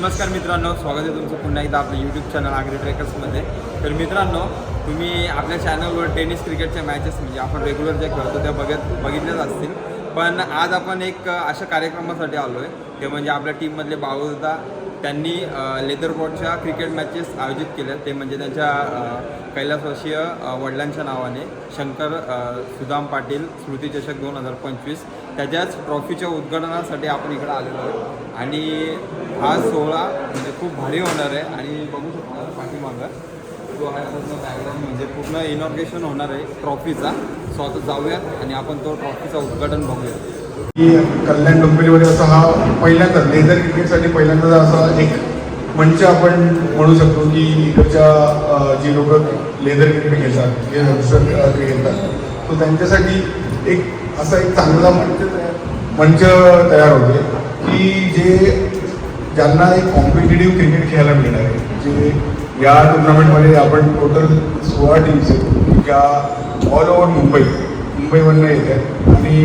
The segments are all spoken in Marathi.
नमस्कार मित्रांनो स्वागत आहे तुमचं पुन्हा एकदा आपल्या यूट्यूब चॅनल आग्री ट्रेकर्समध्ये तर मित्रांनो तुम्ही आपल्या चॅनलवर टेनिस क्रिकेटच्या मॅचेस म्हणजे आपण रेग्युलर जे खेळतो त्या बघत बघितल्याच असतील. पण आज आपण एक अशा कार्यक्रमासाठी आलो आहे ते म्हणजे आपल्या टीममधले बावुदा त्यांनी लेदर बॉटच्या क्रिकेट मॅचेस आयोजित केल्या. ते म्हणजे त्यांच्या अ, कैलासवासीय वडिलांच्या नावाने शंकर सुदाम पाटील स्मृती चषक दोन हजार पंचवीस. त्याच्याच ट्रॉफीच्या उद्घाटनासाठी आपण इकडे आलेलो आहे आणि हा सोहळा म्हणजे खूप भारी होणार आहे आणि बघू शकता पाठीमागं. तो आहे पूर्ण बॅकग्राऊंड म्हणजे पूर्ण इनॉग्रेशन होणार आहे ट्रॉफीचा सो आता जाऊयात आणि आपण तो ट्रॉफीचा उद्घाटन बघूया की कल्याण डोंबिवलीमध्ये असा हा पहिल्यांदा लेझर क्रिकेटसाठी पहिल्यांदा असा एक मंच आपण म्हणू शकतो की इकडच्या जी लोक लेदर क्रिकेट खेळतात जे हॉट्सर खेळतात तो त्यांच्यासाठी एक असा एक चांगला मंच तयार- मंच तयार होते की जे ज्यांना एक कॉम्पिटेटिव्ह क्रिकेट खेळायला मिळणार आहे. जे या टुर्नामेंटमध्ये आपण टोटल सोळा टीम्स आहेत. ज्या ऑल ओव्हर मुंबई मुंबईमधनं येत आहेत. आणि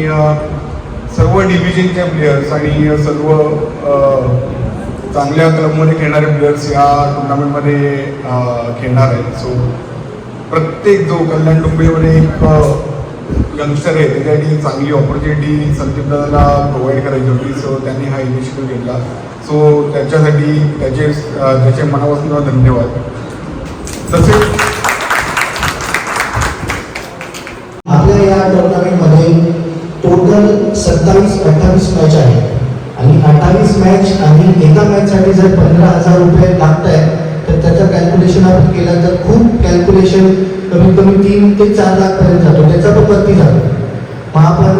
सर्व डिव्हिजनच्या प्लेयर्स आणि सर्व चांगल्या क्लबमध्ये खेळणारे प्लेयर्स या टुर्नामेंटमध्ये खेळणार आहेत. सो प्रत्येक जो कल्याण डोंबिवलीमध्ये एक यंगस्टर आहे त्याच्यासाठी चांगली ऑपॉर्च्युनिटी संदीप दादाला प्रोव्हाइड करायची होती. सो त्यांनी हा इनिशिएटिव्ह घेतला. सो त्याच्यासाठी त्याचे त्याचे मनापासून धन्यवाद. तसेच आपल्या या टुर्नामेंटमध्ये टोटल सत्तावीस अठ्ठावीस मॅच आहे आणि अठ्ठावीस मॅच आणि एका मॅचसाठी जर पंधरा हजार रुपये लागत आहे तर त्याचं कॅल्क्युलेशन आपण केलं तर खूप कॅल्क्युलेशन कमीत कमी तीन ते चार लाखपर्यंत जातो. त्याचा तो वरती जातो. मग आपण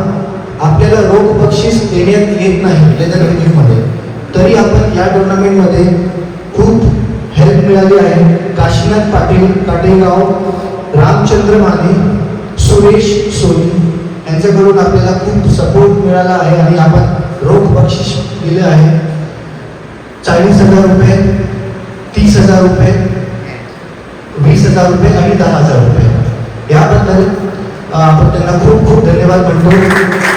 आपल्याला रोख बक्षीस देण्यात येत नाही लेदरमध्ये तरी आपण या टुर्नामेंटमध्ये खूप हेल्प मिळाली आहे. काशीनाथ पाटील काटेगाव रामचंद्र माने सुरेश सोनी यांच्याकडून आपल्याला खूप सपोर्ट मिळाला आहे आणि आपण रोख बक्षीस दिले आहे. चाळीस हजार रुपये तीस हजार रुपये वीस हजार रुपये आणि दहा हजार रुपये. याबद्दल आपण त्यांना खूप खूप धन्यवाद म्हणतो.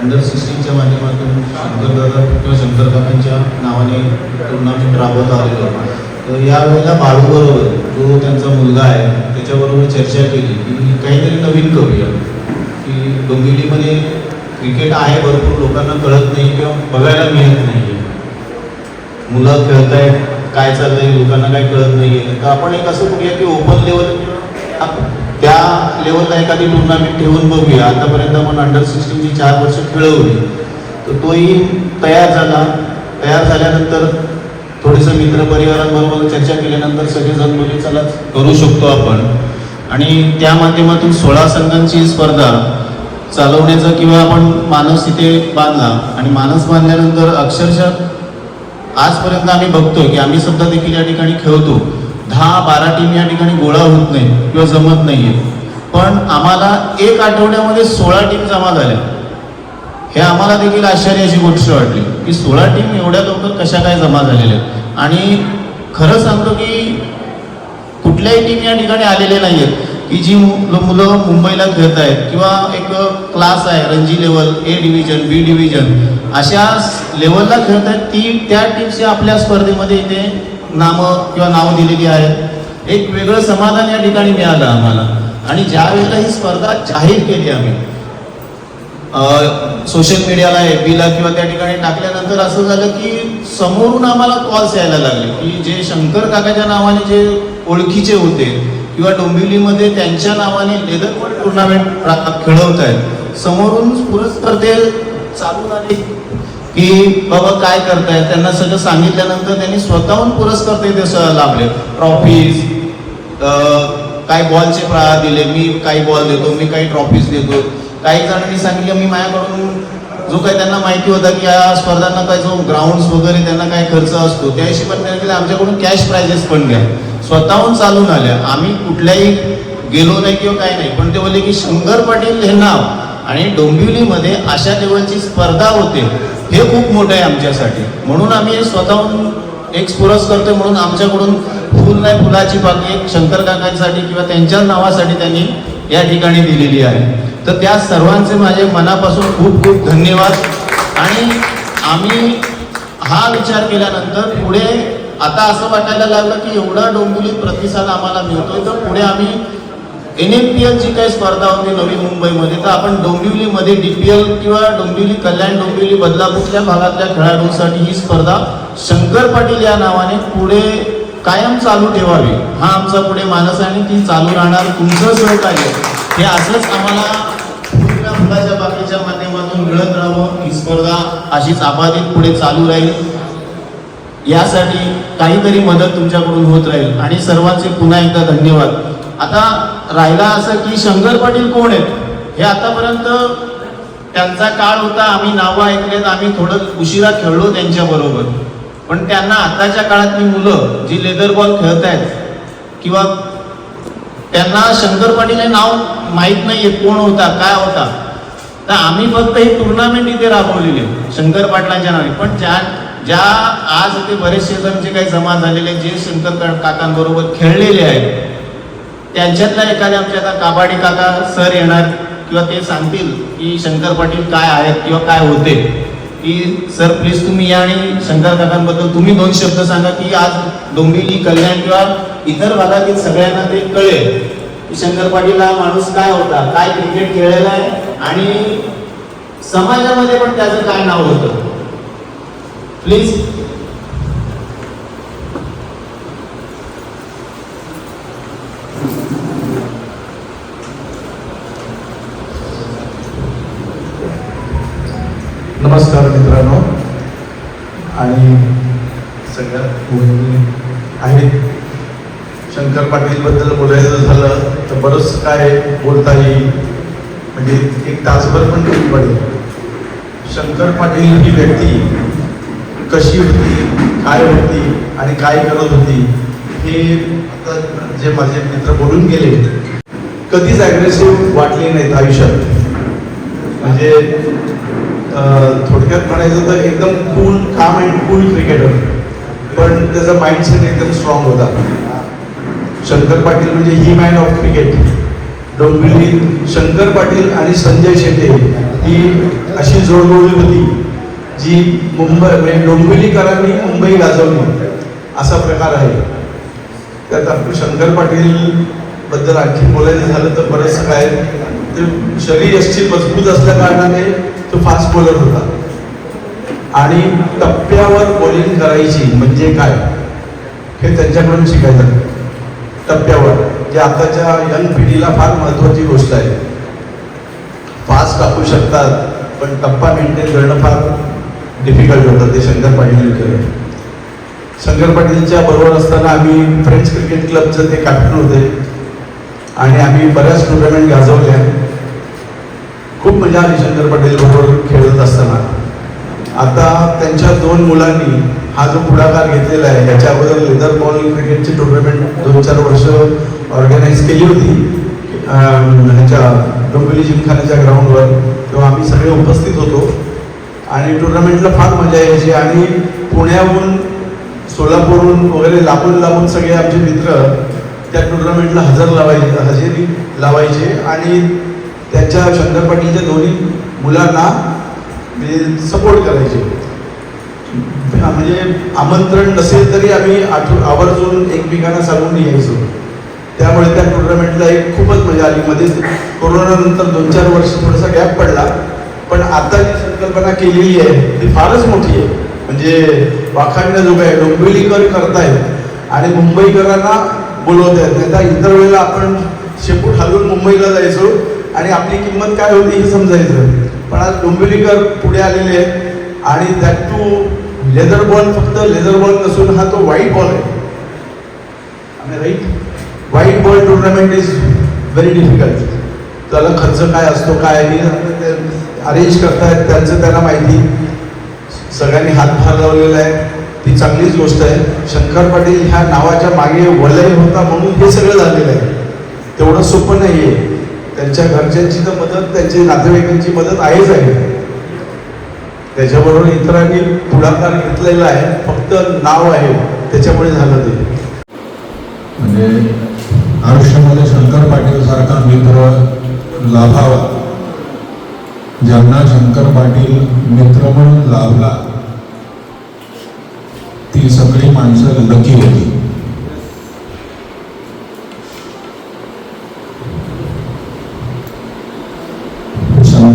अंडर सिक्स्टीनच्या माध्यमातून शंकरदादा किंवा शंकरदादांच्या नावाने टुर्नामेंट राबवत आलेलो तर यावेळेला बाळूबरोबर जो त्यांचा मुलगा आहे त्याच्याबरोबर चर्चा केली. की काहीतरी नवीन करूया. की डोंबिवलीमध्ये क्रिकेट आहे भरपूर लोकांना कळत नाही किंवा बघायला मिळत नाही मुलं खेळत आहेत काय चाललंय लोकांना काय कळत नाही आहे तर आपण एक असं करूया की ओपन लेवल त्या लेवलला एखादी टुर्नामेंट ठेवून बघूया. आतापर्यंत आपण अंडर सिक्स्टीनची चार वर्ष खेळवली. तर तोही तयार झाला. तयार झाल्यानंतर थोडंसं मित्रपरिवारांबरोबर चर्चा केल्यानंतर सगळेजण बोलले चला करू शकतो आपण. आणि त्या माध्यमातून सोळा संघांची स्पर्धा चालवण्याचा किंवा आपण मानस तिथे बांधला. आणि मानस बांधल्यानंतर अक्षरशः आजपर्यंत आम्ही बघतोय की आम्ही सुद्धा देखील या ठिकाणी खेळतो. दहा बारा टीम या ठिकाणी गोळा होत नाही किंवा जमत नाहीये पण आम्हाला एक आठवड्यामध्ये सोळा टीम जमा झाल्या. हे आम्हाला देखील आश्चर्याची गोष्ट वाटली की सोळा टीम एवढ्या लवकर कशा काय जमा झालेल्या आहेत? आणि खरं सांगतो की कुठल्याही टीम या ठिकाणी आलेले नाही आहेत की जी मु- मुलं मुंबईला खेळत आहेत किंवा एक क्लास आहे Ranji level A division B division अशा लेवलला खेळत आहेत ती त्या टीमची आपल्या स्पर्धेमध्ये इथे नामं किंवा नावं दिलेली आहेत. एक वेगळं समाधान या ठिकाणी मिळालं आम्हाला. आणि ज्या वेळेला ही स्पर्धा जाहीर केली आम्ही सोशल मीडियाला एफ बीला किंवा त्या ठिकाणी टाकल्यानंतर असं झालं की समोरून आम्हाला कॉल्स यायला लागले की जे शंकर काकाच्या नावाने जे ओळखीचे होते किंवा डोंबिवलीमध्ये त्यांच्या नावाने लेदर वर्ल्ड टुर्नामेंट खेळवत आहेत समोरून पुरस्पर्धे चालू झाले की बाबा काय करताय त्यांना सगळं सांगितल्यानंतर त्यांनी स्वतःहून पुरस्कार ते स- लाभले. ट्रॉफीज काही बॉलचे प्रा दिले. मी काही बॉल देतो मी काही ट्रॉफीज देतो. काही जणांनी सांगितलं मी माझ्याकडून जो काही त्यांना माहिती होता की या स्पर्धांना काय जो ग्राउंड्स वगैरे त्यांना काय खर्च असतो त्या हिशोबाने त्यांनी केलं, आमच्याकडून कॅश प्राइजेस पण घ्या स्वतःहून चालून आल्या. आम्ही कुठल्याही गेलो नाही किंवा काही नाही. पण ते बोलले की शंकर पाटील हे नाव आणि डोंबिवलीमध्ये अशा लेवलची स्पर्धा होते. हे खूप मोठं आहे आमच्यासाठी. म्हणून आम्ही स्वतःहून एक स्पुरस करतोय म्हणून आमच्याकडून फुल नाही फुलाची बाकी शंकर काकांसाठी किंवा त्यांच्या नावासाठी त्यांनी या ठिकाणी दिलेली आहे. तर त्या सर्वांचे माझे मनापासून खूप खूप धन्यवाद. आणि आम्ही हा विचार केल्यानंतर पुढे आता असं वाटायला लागलं की एवढा डोंबिवली प्रतिसाद आम्हाला मिळतोय. तर पुढे आम्ही N M P L G काही स्पर्धा होती नवी मुंबईमध्ये तर आपण डोंबिवलीमध्ये डी पी एल किंवा डोंबिवली कल्याण डोंबिवली बदलापूरच्या भागातल्या खेळाडूंसाठी ही स्पर्धा शंकर पाटील या नावाने पुढे कायम चालू ठेवावी. हा आमचा पुढे मानस आहे आणि ती चालू राहणार तुमचं सहकार्य हे असंच आम्हाला फुलाच्या मुलाच्या बाकीच्या माध्यमातून मिळत राहावं. ही स्पर्धा अशीच अबाधित पुढे चालू राहील. यासाठी काहीतरी मदत तुमच्याकडून होत राहील. आणि सर्वांचे पुन्हा एकदा धन्यवाद. आता राहिला असं की शंकर पाटील कोण आहेत? हे आतापर्यंत त्यांचा काळ होता आम्ही नावं ऐकलेत आम्ही थोडं उशिरा खेळलो त्यांच्याबरोबर पण त्यांना आताच्या काळातली मुलं जी लेदर बॉल खेळत आहेत किंवा त्यांना शंकर पाटील हे नाव माहीत नाही आहे कोण होता काय होता तर आम्ही फक्त ही टुर्नामेंट इथे राबवलेली आहे, शंकर पाटलांच्या नावे. पण ज्या ज्या आज इथे बरेचसे जण जे काही जमा झालेले जे शंकर काकांबरोबर खेळलेले आहेत त्यांच्यातल्या एखाद्या आमच्या आता काबाडी काका सर येणार किंवा ते सांगतील की शंकर पाटील काय आहेत किंवा काय होते की सर प्लीज तुम्ही या आणि शंकर काकांबद्दल तुम्ही दोन शब्द सांगा की आज डोंबिवली कल्याण किंवा इतर भागातील सगळ्यांना ते कळेल. की शंकर पाटील हा माणूस काय होता काय क्रिकेट खेळलेला आहे आणि समाजामध्ये पण त्याचं काय नाव होतं. प्लीज नमस्कार मित्रांनो. आणि सगळ्यात मुली आहेत. शंकर पाटीलबद्दल बोलायचं झालं तर बरंच काय बोलता येईल म्हणजे एक तासभर पण कमी पडेल. शंकर पाटील ही व्यक्ती कशी होती काय होती आणि काय करत होती हे आता जे माझे मित्र बोलून गेले कधीच ॲग्रेसिव्ह वाटले नाहीत आयुष्यात. म्हणजे थोडक्यात म्हणायचं तर एकदम कूल काम अँड कूल क्रिकेटर पण त्याचा माइंडसेट एकदम स्ट्रॉंग होता. शंकर पाटील म्हणजे ही मॅन ऑफ क्रिकेट डोंबिवलीत शंकर पाटील आणि संजय शेटे ही अशी जोडगोळी होती जी मुंबई म्हणजे डोंबिवलीकरांनी मुंबई गाजवली. असा प्रकार आहे. त्यात आपण शंकर पाटील बद्दल आणखी बोलायचं झालं तर बरंचसं काय ते शरीर यष्टी मजबूत असल्या कारणाने तो फास्ट बॉलर होता. आणि टप्प्यावर बॉलिंग करायची म्हणजे काय? हे त्यांच्याकडून शिकायचं. टप्प्यावर. जे आताच्या यंग पिढीला फार महत्त्वाची गोष्ट आहे. फास्ट टाकू शकतात पण टप्पा मेंटेन करणं फार डिफिकल्ट होतं ते शंकर पाटील केलं शंकर पाटीलच्या बरोबर असताना आम्ही फ्रेंच क्रिकेट क्लबचं ते कॅप्टन होते. आणि आम्ही बऱ्याच टुर्नामेंट गाजवल्या. खूप म्हणजे मजा हरिशंकर शंकर बरोबर खेळत असताना. आता त्यांच्या दोन मुलांनी हा जो पुढाकार घेतलेला आहे याच्या अगोदर लेदर बॉल क्रिकेटची टुर्नामेंट दोन चार वर्ष ऑर्गनाईज केली होती. ह्याच्या डोंबिवली जिमखान्याच्या ग्राउंडवर तेव्हा आम्ही सगळे उपस्थित होतो. आणि टुर्नामेंटला फार मजा यायची आणि पुण्याहून सोलापूरहून वगैरे लांबून लांबून सगळे आमचे मित्र त्या टुर्नामेंटला हजर लावायचे हजेरी लावायचे आणि त्यांच्या शंकर पाटीलच्या दोन्ही मुलांना सपोर्ट करायचे. हा, म्हणजे आमंत्रण नसेल तरी आम्ही आठ आवर्जून एकमेकांना सांगून यायचो. त्यामुळे त्या टुर्नामेंटला एक खूपच मजा आली. मध्येच कोरोनानंतर दोन चार वर्ष थोडासा गॅप पडला. पण आता जी संकल्पना केलेली आहे ती फारच मोठी आहे. म्हणजे वाखाणण्याजोगं आहे डोंबिवलीकर करतायत आणि मुंबईकरांना बोलवत आहेत नाही तर इतर वेळेला आपण शेपूट हलवून मुंबईला जायचो. आणि आपली किंमत काय होती हे समजायचं. पण आज डोंबिवलीकर पुढे आलेले आहेत आणि दॅट टू लेदर बॉल फक्त लेदर बॉल नसून हा तो व्हाईट बॉल आहे. Right white ball tournament is very difficult त्याला खर्च काय असतो काय हे अरेंज करतायत त्यांचं त्यांना माहिती. सगळ्यांनी हातभार लावलेला आहे. ती चांगलीच गोष्ट आहे. शंकर पाटील ह्या नावाच्या मागे वलय होता म्हणून हे सगळं झालेलं आहे. तेवढं सोपं नाही आहे त्यांच्या घरच्यांची तर मदत त्यांची नातेवाईकांची मदत आहेच आहे. त्याच्याबरोबर इतरांनी पुढाकार घेतलेला आहे. फक्त नाव आहे. त्याच्यामुळे झालं ते. म्हणजे आयुष्यामध्ये शंकर पाटील सारखा मित्र लाभावा. ज्यांना शंकर पाटील मित्र म्हणून लाभला ती सगळी माणसं लकी होती.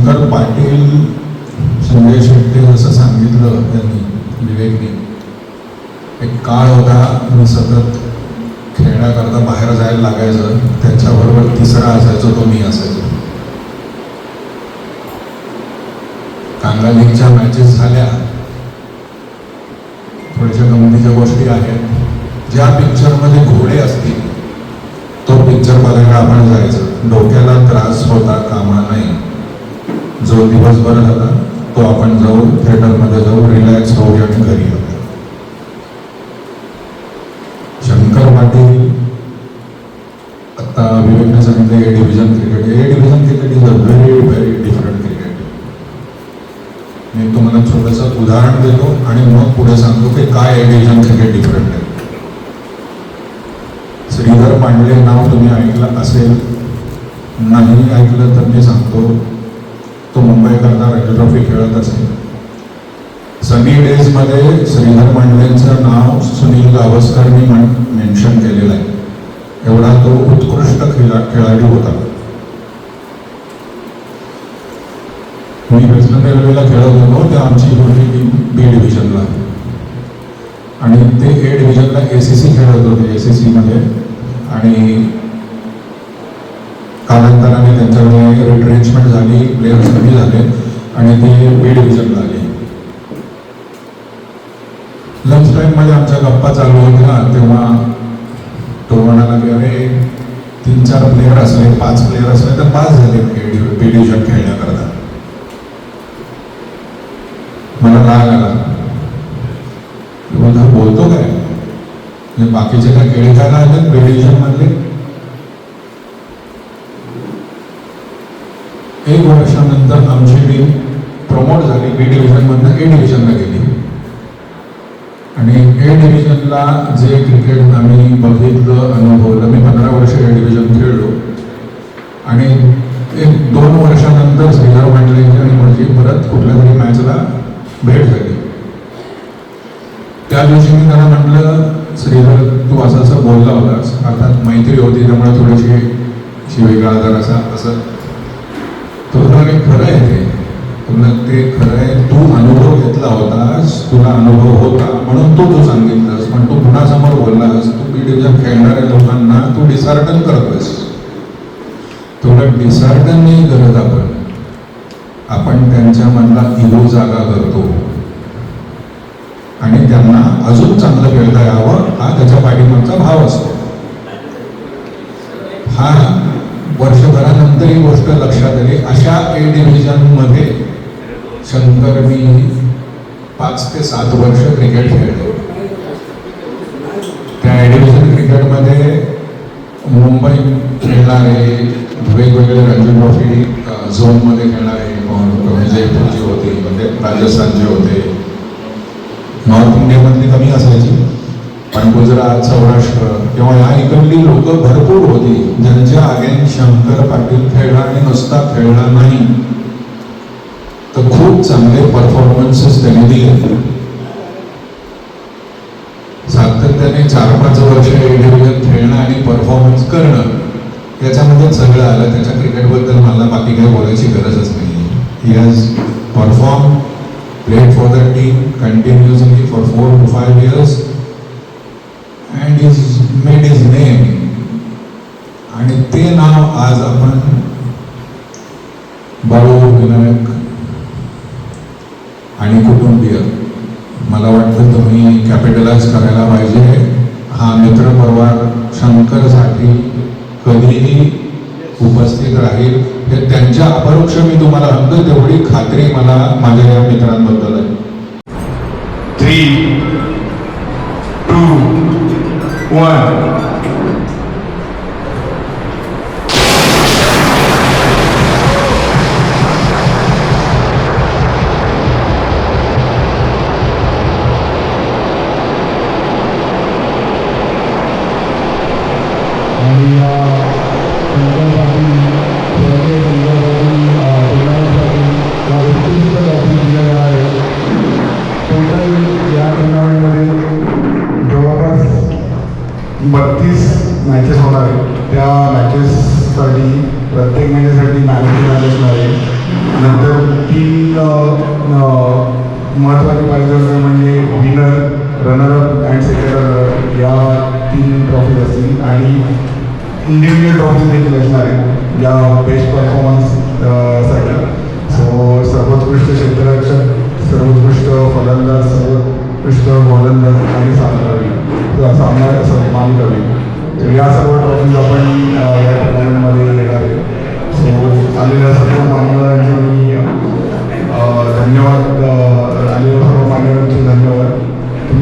शंकर पाटील संजय शेट्टी जसं सांगितलं त्यांनी विवेकने. एक काळ होता मी सतत खेळण्याकरता बाहेर जायला लागायचं. त्याच्याबरोबर तिसरा असायचो तो मी असायचो. कांगा लीगच्या मॅचेस झाल्या. थोड्याशा गमतीच्या गोष्टी आहेत. ज्या पिक्चरमध्ये घोडे असतील तो पिक्चर बघायला आपण जायचं. डोक्याला त्रास होता कामा नाही जो दिवसभर झाला तो आपण जाऊ थिएटरमध्ये जाऊ रिलॅक्स होऊ आणि घरी येऊ शंकर पाटील आता विवेकने सांगितलं A division cricket A division cricket is a very very different cricket मी तुम्हाला छोटंसं उदाहरण देतो आणि मग पुढे सांगतो की काय ए डिव्हिजन क्रिकेट डिफरंट आहे. श्रीधर पांडे नाव तुम्ही ऐकलं असेल. नाही ऐकलं तर मी सांगतो. तो मुंबईकरता रणजी ट्रॉफी खेळत असे सनी डेजमध्ये श्रीधर मांडलेंचं नाव सुनील गावस्करनी मेन्शन केलेलं आहे. एवढा तो उत्कृष्ट खेळा खेळाडू होता. मी वेस्टर्न रेल्वेला खेळत होतो ते आमची होती बी डिव्हिजनला आणि ते ए डिव्हिजनला ए सी सी खेळत होते ए सी सीमध्ये आणि कालांतराने रिट्रेंचमेंट झाली प्लेयर्स कमी झाले आणि ते बी डिव्हिजनला आले. लंच टाईममध्ये आमच्या गप्पा चालू होत्या. तेव्हा तो म्हणाला की अरे तीन चार प्लेयर असले पाच प्लेयर असले तर पाच झाले बी डिव्हिजन खेळण्याकरता. मला राग आला. बोलतो काय? बाकीचे काय खेळायला आले बी डिव्हिजन मधले? एक वर्षानंतर आमची टीम प्रमोट झाली. बी डिव्हिजनमधनं ए डिव्हिजनला गेली. आणि ए डिव्हिजनला जे क्रिकेट आम्ही बघितलं अनुभवलं मी पंधरा वर्ष ए डिव्हिजन खेळलो. आणि एक दोन वर्षानंतर श्रीधर मांडलेची आणि माझी परत कुठल्या तरी मॅचला भेट झाली. त्या दिवशी मी त्याला म्हटलं श्रीधर तू असं असं बोलला होतास. अर्थात मैत्री होती त्यामुळे थोडीशी शिवेगाळ जर असा असं तो खरं आहे. ते ते खरं आहे. तू अनुभव घेतला होतास. तुला अनुभव होता. म्हणून तू तू सांगितलंस. पण तू कुणासमोर बोललास? तू बी डिव्हिजन खेळणाऱ्या लोकांना तू डिसार्टन करतोस तुला डिसार्टन नाही करत आपण. आपण त्यांच्या मनला इगो जागा करतो आणि त्यांना अजून चांगलं खेळता यावं हा त्याच्या पाठीमागचा भाव असतो. हा. वर्षभरानंतर ही गोष्ट लक्षात आली. अशा ए डिव्हिजनमध्ये शंकर मी पाच ते सात वर्ष क्रिकेट खेळलो. त्या ए डिव्हिजन क्रिकेटमध्ये मुंबई खेळणारे वेगवेगळे रणजी ट्रॉफी झोनमध्ये खेळणारे जयपूरचे होते होती म्हणजे राजस्थानचे होते. नॉर्थ इंडियामधली कमी असायची. गुजरात सौराष्ट्र किंवा या इकडली लोक भरपूर होती. ज्यांच्या आगेन शंकर पाटील खेळला आणि नुसता खेळला नाही. तर खूप चांगले परफॉर्मन्सेस त्यांनी दिले. सातत्याने चार पाच वर्ष ए खेळणं आणि परफॉर्मन्स करणं याच्यामध्ये सगळं आलं. त्याच्या क्रिकेटबद्दल मला बाकी काही बोलायची गरजच नाही he has perform played for the team continuously for four to five years and is made his name आणि ते नाव आज आपण बाळू विनायक आणि कुटुंबीय. मला वाटतं तुम्ही कॅपिटलाइज करायला पाहिजे. हा मित्र परिवार शंकरसाठी कधीही उपस्थित राहील. हे त्यांच्या अपरोक्ष मी तुम्हाला म्हणतो तेवढी खात्री मला माझ्या या मित्रांबद्दल आहे. Three One. महत्त्वाचे पारितोषिक म्हणजे winner runner up and second runner या तीन ट्रॉफीज असतील. आणि इंडिव्हिज्युअल ट्रॉफीज देखील असणार आहेत या बेस्ट परफॉर्मन्ससाठी. सो सर्वोत्कृष्ट क्षेत्ररक्षक सर्वोत्कृष्ट फलंदाज सर्वोत्कृष्ट गोलंदाज आणि सामनावी सामना मानकवी तर या सर्व ट्रॉफीज आपण या टुर्नामेंटमध्ये येणार आहे सो आलेल्या सर्व मान्यवरांचे मी धन्यवाद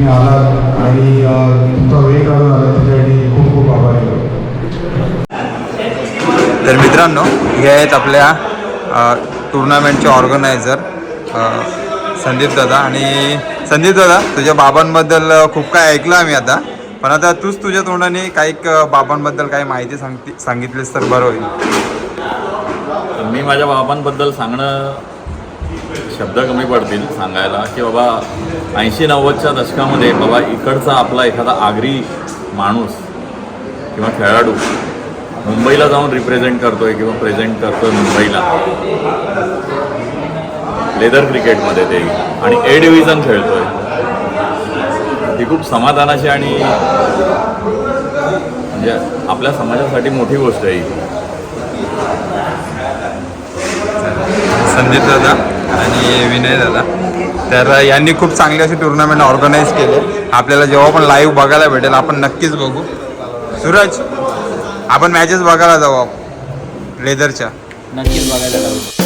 तुम्ही आलात आणि तुमचा वेळ काढून आला त्याच्यासाठी खूप खूप आभारी तर मित्रांनो हे आहेत आपल्या टुर्नामेंटचे ऑर्गनायझर संदीप दादा. आणि संदीप दादा तुझ्या बाबांबद्दल खूप काय ऐकलं आम्ही आता. पण आता तूच तुझ्या तोंडाने काही बाबांबद्दल काही माहिती सांगते सांगितलीस तर बरं होईल. मी माझ्या बाबांबद्दल सांगणं शब्द कमी पडतील सांगायला की बाबा ऐंशी नव्वदच्या दशकामध्ये बाबा इकडचा आपला एखादा आगरी माणूस किंवा खेळाडू मुंबईला जाऊन रिप्रेझेंट करतोय किंवा प्रेझेंट करतोय मुंबईला. लेदर क्रिकेटमध्ये ते. आणि ए डिव्हिजन खेळतोय. ही खूप समाधानाची आणि म्हणजे आपल्या समाजासाठी मोठी गोष्ट आहे ही. संदीप दादा. आणि विनय दादा. तर यांनी खूप चांगली अशी टुर्नामेंट ऑर्गनाईज केले. आपल्याला जेव्हा पण लाईव्ह बघायला भेटेल आपण नक्कीच बघू. सूरज आपण मॅचेस बघायला जाऊ. लेदरच्या नक्कीच बघायला जाऊ.